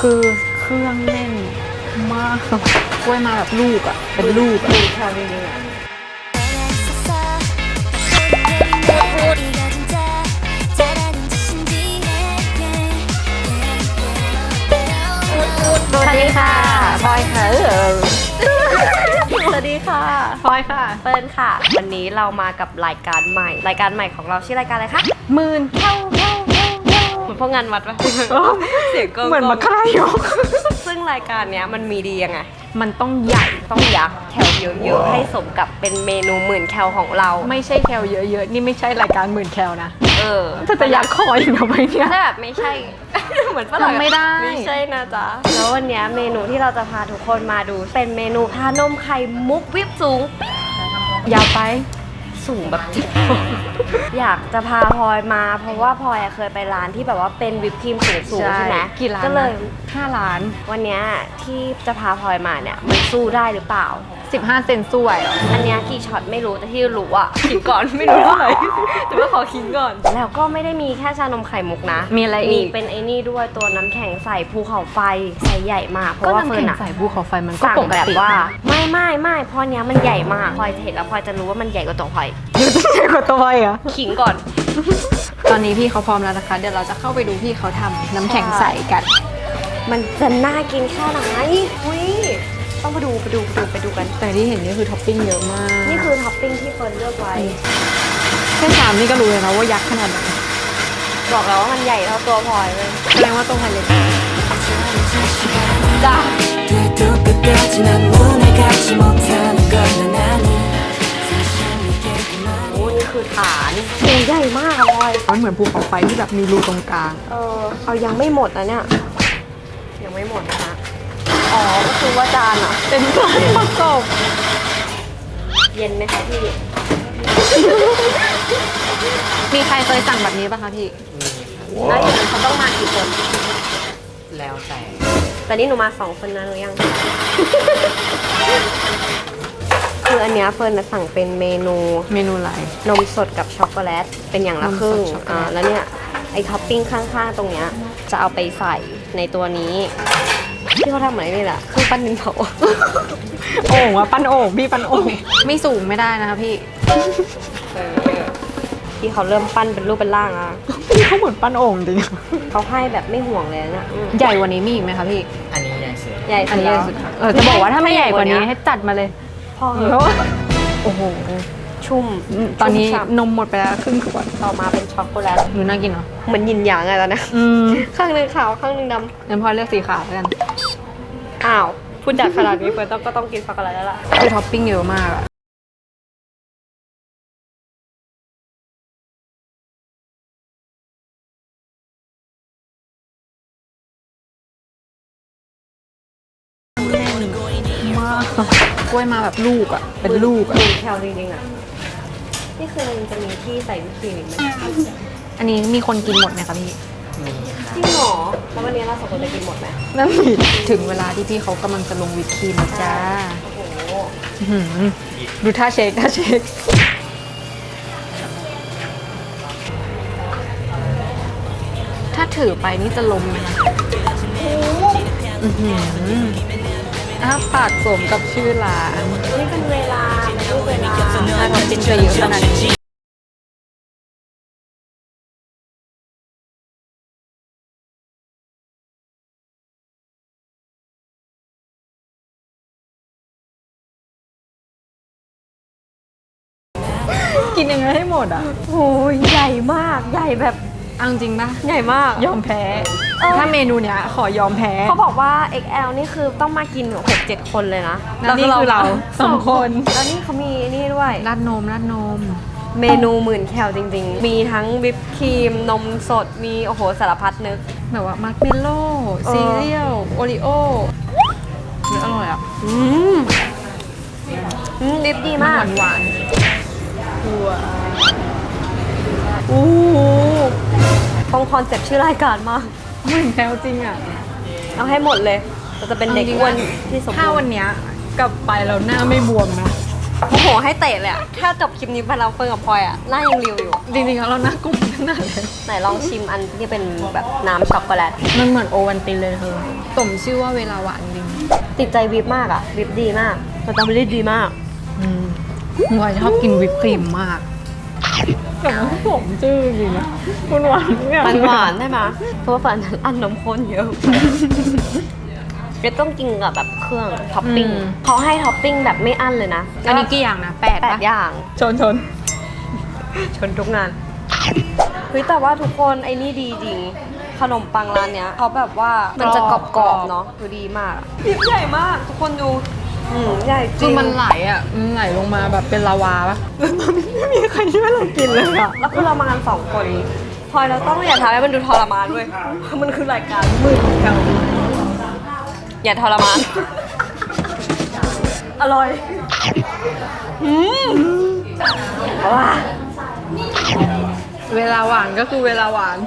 คือเครื่องแน่นมากกล้วยมาแบบลูกอะ เป็นลูกอะมีแคลจริงๆอะสวัสดีค่ะพลอยค่ะสวัสดีค่ะพลอยค่ะ เปิ้ลค่ะ วันนี้เรามากับรายการใหม่ รายการใหม่ของเราชื่อรายการอะไรคะหมื่นเท่าเท่า เท่าเท่าเหมือนพวกงานวัดปะเสียงก็เหมือนมาคลายยก ซึ่งรายการเนี้ยมันมีดียังไง มันต้องใหญ่ต้องยักษ์แคลเยอะๆให้สมกับเป็นเมนูหมื่นแคลของเรา ไม่ใช่แคลเยอะๆ นี่ไม่ใช่รายการหมื่นแคลนะเออถ้าจะยักคออีกทำไมเนี่ย ถ้าแบบไม่ใช่ เหมือนฝรั่งอะทำไม่ได้ ไม่ใช่นะจ๊ะ แล้ววันเนี้ยเมนูที่เราจะพาทุกคนมาดู เป็นเมนูทานมไข่มุกวิปสูงยาวไป สูงแบบอยากจะพาพลอยมา เพราะว่าพลอยอะเคยไปร้านที่แบบว่าเป็นวิปครีมสูงๆใช่ไหมกี่ล้านก็เลยห้าล้าน วันเนี้ยที่จะพาพลอยมาเนี่ยมันสู้ได้หรือเปล่า 15 เซนสวยเหรออันเนี้ยกี่ช็อตไม่รู้แต่ที่รู้อะขิงก่อนไม่รู้เท่าไหร่แต่ว่าขอขิงก่อน แล้วก็ไม่ได้มีแค่ชานมไข่มุกนะ มีอะไรมีอีกเป็นไอ้นี่ด้วยตัวน้ำแข็งใส่ภูเขาไฟใส่ใหญ่มากเพก็ราะว่าน้ำเฟิร์แข็นงอะ ใส่ภูเขาไฟมันก็สั่งปกแบบติว่าไม่ไม่ไม่เพราะเนี้ยมันใหญ่มากพลอยเห็นแล้วพลอยจะรู้ว่ามันใหญ่กว่าตัวพลอยอยู่ที่ใหญ่กว่าตัวเหรอขิงก่อน ตอนนี้พี่เขาพร้อมแล้วนะคะ เดี๋ยวเราจะเข้าไปดูพี่เขาทำน้ำแข็งใสกัน มันจะน่ากินแค่ไหนอุ้ย้องไปดูไปดูไปดูไปดูกัน แต่ที่เห็นนี่คือท็อปปิ้งเยอะมาก นี่คือท็อปปิ้งที่เฟิร์นเลือกไว้ แค่สามนี่ก็รู้เลยนะว่ายักษ์ขนาดไหนบอกแล้วว่ามันใหญ่เท่าตัวพลอยเลยแสดงว่าตรงพลอยเลยกจ้าโอ้นี่คือฐานโอ้ใหญ่มากอลอยมันเหมือนภูเขาไฟที่แบบมีรูตรงกลาง เออ เอายังไม่หมดนะเนี่ย ยังไม่หมดนะคะ อ๋อก็คือว่าจานอะ เป็นส่วนประกอบเย็นไหมคะพี่ มีใครเคยสั่งแบบนี้ป่ะคะพี่แล้วอย่างนี้เขาต้องมากี่คน แล้วแต่แต่นี่หนูมาสองคนนะหรือยัง คืออันเนี้ยเฟิร์นน่ะสั่งเป็นเมนูเมนูอะไร นมสดกับช็อกโกแลตเป็นอย่างละครึ่งนมสดช็อกโกแลต อ่าแล้วเนี่ยไอท็อปปิ้งข้างๆตรงเนี้ยจะเอาไปใส่ในตัวนี้ ที่เขาทำเหมือนนี่แหละเครื่องปั้นดินเผา โอ่งอะปั้นโอ่งพี่ปั้นโอ่งไม่สูงไม่ได้นะคะพี่ที่เขาเริ่มปั้นเป็นรูปเป็นร่างอะพี่เขาเหมือนปั้นโอ่งจริงเขาให้แบบไม่ห่วงเลยนะอืมใหญ่กว่านี้มีอีกไหมคะพี่อันนี้ใหญ่สุดใหญ่อันสุดนี้ใหแล้ญ่วสุดค่ะเออจะบอกว่าถ้าไม่ใหญ่กว่านี้ให้จัดมาเลยพอเหเพราะอะว่าโอ้โหชุ่มตอนนี้ชุ่มฉ่ำนมหมดไปแล้วครึ่งขวดต่อมาเป็นช็อกโกแลตหนูน่ากินเหรอเหมือนยินหยางไงตอนนะ อืมข้างหนึ่งขาวข้างหนึ่งดงั้นพลอยเลือกสีขาวแล้วกันำ อ้าวพูดจากขนาดนี้เฟิร์นต้องก็ต้องกินช็อกโกแลตแล้วล่ะ คือท็อปปิ้งเยอะมากอะมากกล้วยมาแบบลูกอะเป็นลูกอะหนึ่งแคลจริงๆอะ นี่คือมันจะมีที่ใส่วิปครีมอีกไหมอันนี้มีคนกินหมดไหมคะพี่มีค่ะ จริงเหรอแล้ววันนี้เราสองคนจะกินหมดไหมนั่นผิดถึงเวลาที่พี่เขากำลังจะลงวิปครีมแล้วจ้าโอ้โหอื้อหือดูท่าเช็คท่าเช็คถ้าถือไปนี่จะล้มไหมคะอื้อหืออ้าปากสมกับชื่อร้าน นี่เป็นเวลาไม่ใช่เวลา ถ้าทำเป็นจะเยอะขนาดนี้ กินยังไงให้หมดอะโอ้ยใหญ่มากใหญ่แบบเอาจริงปะใหญ่มาก ยอมแพ้ เออ ถ้าเมนูเนี้ยขอยอมแพ้เขาบอกว่า XL นี่คือต้องมากินหกเจ็ดคนเลยนะแล้วนี่คือเราสองคนแล้วนี่เขามีนี่ด้วย ราดนมราดนม เมนูหมื่นแคลจริง ๆ มีทั้งวิปครีม นมสด มีโอ้โหสารพัดนึก แบบว่ามาร์เมลโล่เออ ซีเรียลโอริโอเนื้ออร่อยอะอืมอืมลิปดีหมากวานหวาน โอ้โหตรงคอนเซ็ปต์ชื่อรายการมาก เหมือนแพลวจริงอะเอาให้หมดเลยเราจะเป็นเด็กอ้วนที่สมถ้าบูวัรนณ์เนี้ยกลับไปแล้วหน้าไม่บวมนะ โอ้โหให้เตะเลยอะถ้าจบคลิปนี้ไปเราเฟิร์นกับพลอยอะหน้ายังริวอยู่ จริงๆแล้วเราหน้ากลมขนาดเลยไหนลองชิมอันที่เป็นแบบน้ำช็อกโกแลต มันเหมือนโอวันตินเลยเธอสมชื่อว่าเวลาหวานจริง ติดใจวิปมากอะวิปดีมากสตรอเบอรี่ดีมาก อืมพลอยชอบกินวิปครีมมาก แต่มันสมชื่อจริงนะคุณหวานเนี่ยมันหวานได้ไหมเพราะว่าฝันอันนมข้นเยอะเดี๋ยวต้องกินกับแบบเครื่องท็อปปิ้งเขาให้ท็อปปิ้งแบบไม่อั้นเลยนะอันนี้กี่อย่างนะแปดแปดปะอย่าง ชนชนชนทุกงานเฮ้ยแต่ว่าทุกคนไอ้นี่ดีจริง ขนมปังร้านเนี้ยเขาแบบว่ามันจะกรอบๆเนาะดูดีมากพิบใหญ่มาก ทุกคนดู อืมใหญ่จคืริองมันไหลอะมันไหลลงมาแบบเป็นลาวาปะแล้วตอนนี้ไม่มีใครช่วยเรากินเลยอะแล้วคือเรามากันสองคนพลอยเราต้องอย่าทำให้มันดูทรมานด้วยเพราะมันคือรายการมือของเราอย่าทรมาน อร่อยอืมว้า เวลาหวานก็คือเวลาหวาน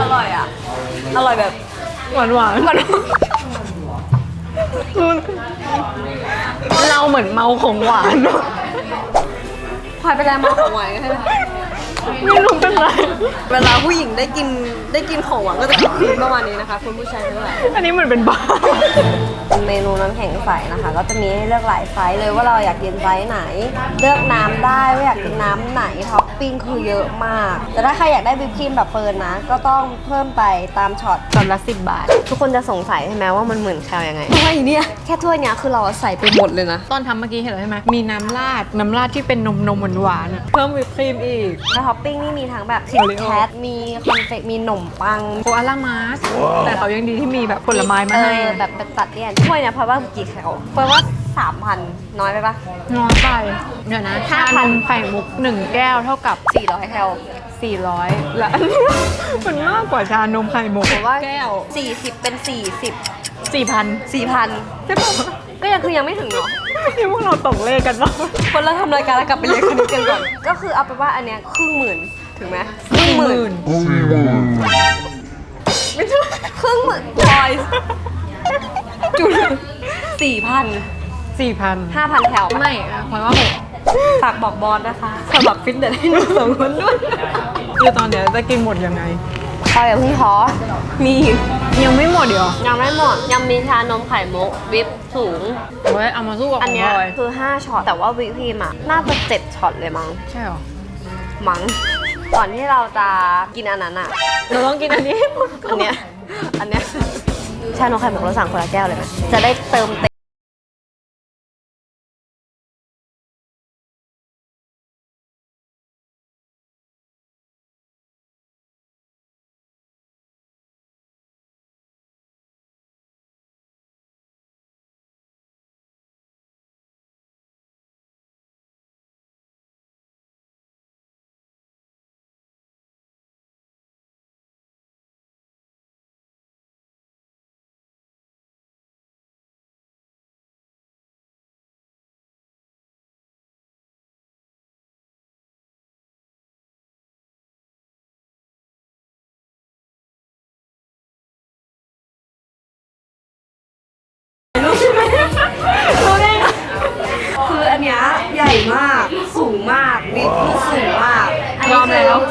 อร่อยอะ อร่อยแบบ หวานหวาน มัน เราเหมือนเมาของหวาน พลอยเป็นอะไรมาของหวานกันใช่ไหม ไม่รู้เป็นไรเวลาผู้หญิงได้กินได้กินของหวานก็จะคิดฟินประมาณนี้นะคะคุณผู้ชายทั้งหลายอันนี้เหมือนเป็นบ้าเป็นเมนูน้ำแข็งใสนะคะ ก็จะมีให้เลือกหลายไซส์เลยว่าเราอยากกินไซส์ไหน เลือกน้ำได้ว่าอยากกินน้ำไหนท็อปปิ้งคือเยอะมาก แต่ถ้าใครอยากได้วิปครีมแบบเฟิร์นนะ ก็ต้องเพิ่มไปตามช็อตตอนละสิบบาท ทุกคนจะสงสัยใช่ไหมว่ามันเหมือนแคลยังไงทำไมเนี่ยแค่ถ้วยเนี้ยคือเราใส่ไปหมดเลยนะตอนทำเมื่อกี้เห็นแล้วใช่ไหมมีน้ำราดน้ำราดที่เป็นนมนมหวานหวานๆอะเพิ่มวิปครีมอีกแล้วท็อปปิ้งนี่มีทั้งแบบคิโอทริโอแคทมีคอนเฟกมีขนมปังโคอาล่ามาสแต่เขายังดีที่มีแบบผลไม้มาเอให้อแบบเป็นตัดเลี่ยนถ้วยเนี่ยเพราะว่ากี่แคลเพราะว่าสามพันน้อยไปปะ น้อยไปเดี๋ยวนะห้าชาพันนมไข่มุกหนึ่งแก้วเท่ากับสี่ร้อยแคล400 และอันนี้มันมากกว่าชานมไข่มุกผมว่าแก้วสี่สิบเป็นสี่สิบ4,000สี่พันใช่ปะก็ยังคือยังไม่ถึงเนาะ นี่พวกเราตกเลขกันปะคนเราทำรายการแล้วกลับไปเรียนคณิตกันก่อน ก็คือเอาไปนว่าอันเนี้ยครึ่งหมื่นถึงไหมครึ่งหมื่นไม่ใช่ครึ่งหมื่นพอยจุดสี่พันสี่พันห้าพันแถวไม่อะพลอยว่าหกฝากบอกบอสนะคะสมัครฟิตเนสให้หนูสองคนด้วยคือตอนเนี้ยจะกินหมดยังไงพอยอย่าเพิ่งท้อมีอีก ยังไม่หมดเดี๋ยวยังไม่หมด ยังมีชานมไข่มุกวิปสูงเว้ยเอามาสู้กับขอัอนงเนี้ยพลอยคือ 5ช็อตแต่ว่าวิปครีมอะ น่าจะ7ช็อตเลยมั้ง ใช่หรอ มั้งก่อนที่เราจะกินอันนั้นอะ เราต้องกินอันนี้ให้หมดอันเนี้ย อันเนี้ยชานมไข่มุกเราสั่งคนละแก้วเลยไหมจะได้เติมเต็ม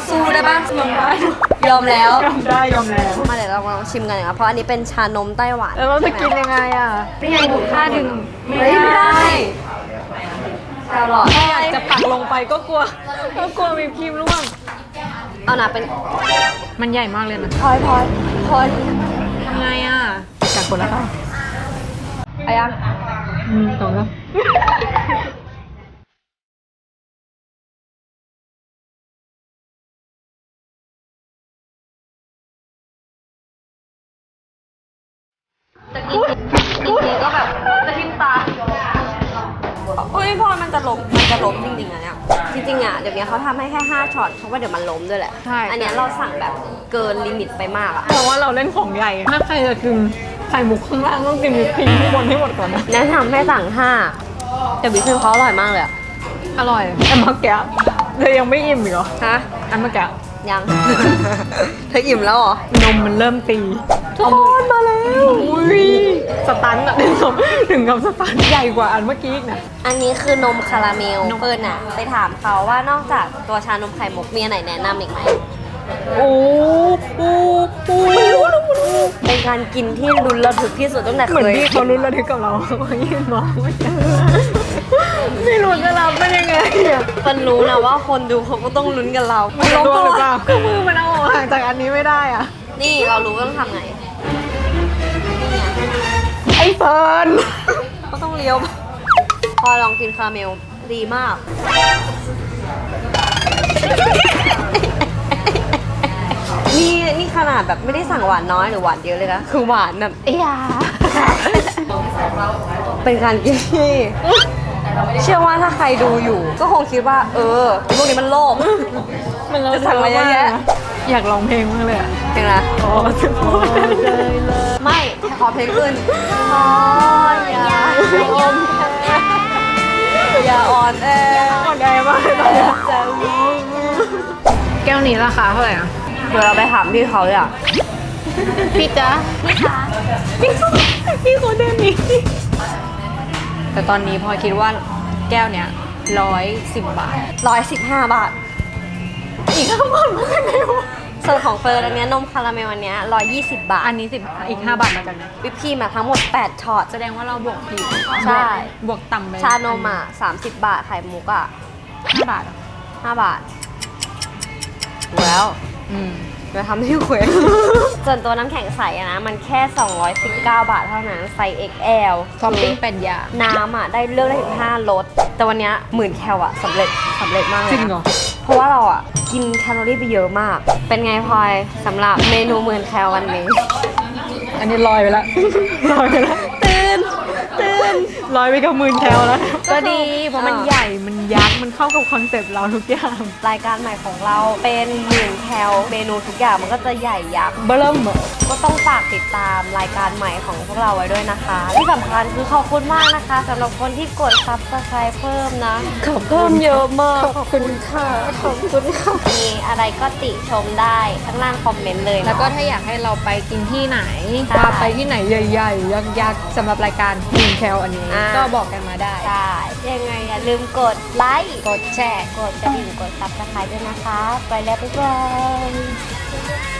สู้ได้บ้างยอมได้ยอมแล้ว ยอมได้ยอมแล้ว มาเดี๋ยวเราลองชิมกันนะคะเพราะอันนี้เป็นชานมไต้หวันแล้วเราจะกินยังไงอะนี่ไงดูค่าดึงไม่ไม่ได้ได้แครอทถ้าอยากจะปักลงไปก็กลัว ก็กลัวมีครีมร่วง เอาหนาเป็นมันใหญ่มากเลยนะพลอยพลอยพลอยทำไงอะจากคนละค่ะเอายังอืมตรงแล้ว ริงๆอะเดี๋ยวนี้เขาทำให้แค่ 5ช็อตเพราะว่าเดี๋ยวมันล้มด้วยแหละ ใช่ อันเนี้ยเราสั่งแบบเกินลิมิตไปมากอะเพราะว่าเราเล่นของใหญ่ ถ้าใครจะกินไข่มุกข้างล่างต้องกินวิปครีมข้างบนให้หมดก่อนนะ แนะนำให้สั่งห้าแต่วิปครีมเขาอร่อยมากเลยอะอร่อยแต่เมื่อกี้เธอยังไม่อิ่มอีกเหรอ ฮะ อันเมื่อกี้ ยัง เธออิ่มแล้วเหรอ นมมันเริ่มตีทุกคนมาแล้วอุ้ยสตันอะถึงกับถึงกับสตันใหญ่กว่าอันเมื่อกี้อีกนะ อันนี้คือนมคาราเมลนมเฟิร์นอะไปถามเขาว่านอกจากตัวชานมไข่มุกมีอันไหนแนะนำอีกไหม โอ้โอ้โอ้ เป็นการกินที่รุนระทึกที่สุดตั้งแต่เหมืเคอนยที่เขารุ้นระทึกกับเราเขายืนมองไม่เจอไม่รู้จะรับเป็นยังไงอะเฟิร์นรู้นะว่าคนดูเขาก็ต้องลุ้นกับเรามันลงตัวหรือเปล่าคือมือมันเอาออกห่างจากอันนี้ไม่ได้อะนี่เรารู้ว่าต้องทำไงไอ้เฟิร์นก็ต้องเลี้ยว พอลองกินคาราเมลดีมาก นี่นี่ขนาดแบบไม่ได้สั่งหวานน้อยหรือหวานเยอะเลยนะ คือหวานแบบเอ้ยาเป็นการกินที่เชื่อว่าถ้าใครดูอยู่ ก็คงคิดว่า เออพวกนี้มันโลภมันเราจะสั่งอะไรเยอะแยะอยากร้องเพลงมากเลยอะเป็นไรอ๋อจะพูดได้เลยไม่ขอเพลงขึ้นขออย่าอ่อนแออย่าอ่อนแออ่อนแอมากเลยตอนเนี้ยแก้วนี้ราคาเท่าไหร่อะ เดี๋ยวเราไปถามพี่เขาเลยอะพี่จ๊ะพี่คะพี่พี่คนเดินนี้แต่ตอนนี้พลอยคิดว่าแก้วเนี้ยร้อยสิบบาทร้อยสิบห้าบาท อีกห้าบาทมาจากไหนวะส่วนของเฟิร์นอันเนี้ยนมคาราเมลอันเนี้ยร้อยยี่สิบบาท อันนี้สิบอีกห้าบาทมาจากไหนวิปครีมอะทั้งหมด8ช็อต แสดงว่าเราบวกผิดใช่ บวกต่ำไปชานมอะ30บาท ไข่มุกอะห้าบาทเหรอ5บาทถูกแล้วอืม จะทำให้เควสส่วนตัวน้ำแข็งใสอะนะ มันแค่ 219 บาทเท่านั้นไซส์ XL ช้อปปิ้งเป็นยาน้ำอะได้เลือกได้ถึง5รสแต่วันเนี้ยหมื่นแคลอะสำเร็จสำเร็จมากเลยจริงนะเหรอ เพราะว่าเราอะกินแคลอรี่ไปเยอะมาก เป็นไงพลอยสำหรับเมนูหมื่นแคลวันนี้ อันนี้ลอยไปแล้วลอยไปแล้วตื่นตื่นลอยไปกับหมื่นแคลแล้วก็ก็คือดีเพราะมันอ่าใหญ่มันยักษ์มันเข้ากับคอนเซปต์เราทุกอย่างรายการใหม่ของเราเป็นหมื่นแคลเมนูทุกอย่างมันก็จะใหญ่ยักษ์เบิ่มอะก็ต้องฝากติดตามรายการใหม่ของพวกเราไว้ด้วยนะคะ ที่สำคัญคือขอบคุณมากนะคะสำหรับคนที่กดซับสไครต์เพิ่มนะขอบคุณเพิ่มเยอะมากขอบคุณค่ะขอบคุณค่ะมีอะไรก็ติชมได้ข้างล่างคอมเมนต์เลยเนอะแล้วก็ถ้าอยากให้เราไปกินที่ไหนใช่พาไปที่ไหนใหญ่ๆยักษ์ๆสำหรับรายการหมื่นแคลอันนี้อ่าก็บอกกันมาได้ใช่ยังไงอย่าลืมกดไลค์กดแชร์ กดกระดิ่งกดซับสไครต์ด้วยนะคะ ไปแล้วบ๊ายบาย